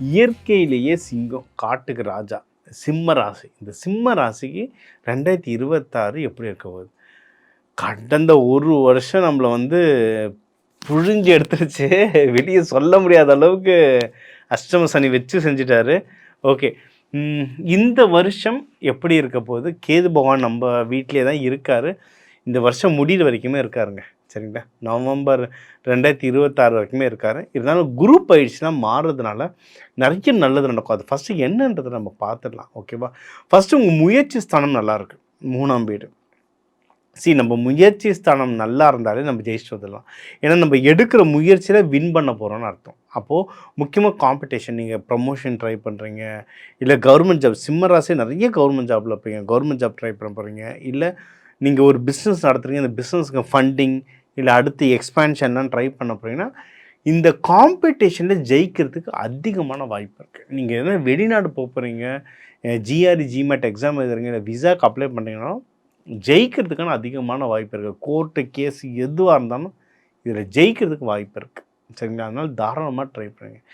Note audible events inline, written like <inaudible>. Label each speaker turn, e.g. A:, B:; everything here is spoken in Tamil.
A: இயற்கையிலேயே சிங்கம் காட்டுக்கு ராஜா சிம்ம ராசி. இந்த சிம்ம ராசிக்கு ரெண்டாயிரத்தி இருபத்தாறு எப்படி இருக்க போகுது? கடந்த ஒரு வருஷம் நம்மளை வந்து புழிஞ்சு எடுத்துருச்சு. <laughs> வெளியே சொல்ல முடியாத அளவுக்கு அஷ்டம சனி வச்சு செஞ்சுட்டாரு. ஓகே. இந்த வருஷம் எப்படி இருக்க போகுது? கேது பகவான் நம்ம வீட்டிலே தான் இருக்கார். இந்த வருஷம் முடிகிற வரைக்குமே இருக்காருங்க. சரிங்களா? நவம்பர் ரெண்டாயிரத்தி இருபத்தாறு வரைக்குமே இருக்கார். இருந்தாலும் குரூப் பயிற்சிலாம் மாறுறதுனால நிறைய நல்லது நடக்கும். அது ஃபஸ்ட்டு என்னன்றதை நம்ம பார்த்துடலாம் ஓகேவா ஃபஸ்ட்டு உங்கள் முயற்சி ஸ்தானம் நல்லாயிருக்கு மூணாம் வீடு. சி நம்ம முயற்சி ஸ்தானம் நல்லா இருந்தாலே நம்ம ஜெயிச்சு வந்துடலாம். ஏன்னா நம்ம எடுக்கிற முயற்சியில் வின் பண்ண போகிறோம்னு அர்த்தம். அப்போது முக்கியமாக காம்படிஷன் நீங்கள் ப்ரமோஷன் ட்ரை பண்ணுறீங்க இல்லை கவர்மெண்ட் ஜாப் சிம்மராசி நிறைய கவர்மெண்ட் ஜாப்பில் இருப்பீங்க கவர்மெண்ட் ஜாப் ட்ரை பண்ண போகிறீங்க இல்லை நீங்கள் ஒரு பிஸ்னஸ் நடத்துகிறீங்க அந்த பிஸ்னஸ்க்கு ஃபண்டிங் இல்லை அடுத்து எக்ஸ்பேன்ஷன்லாம் ட்ரை பண்ண போகிறீங்கன்னா இந்த காம்படிஷனில் ஜெயிக்கிறதுக்கு அதிகமான வாய்ப்பு இருக்குது நீங்கள் எதனா வெளிநாடு போக போகிறீங்க ஜிஆர்இ ஜிமேட் எக்ஸாம் எழுதுறீங்க இல்லை விசாக்கு அப்ளை பண்ணுறீங்கன்னா ஜெயிக்கிறதுக்கான அதிகமான வாய்ப்பு இருக்குது கோர்ட்டு கேஸ் எதுவாக இருந்தாலும் இதில் ஜெயிக்கிறதுக்கு வாய்ப்பு இருக்குது சரிங்களா? அதனால் தாராளமாக ட்ரை பண்ணுங்கள்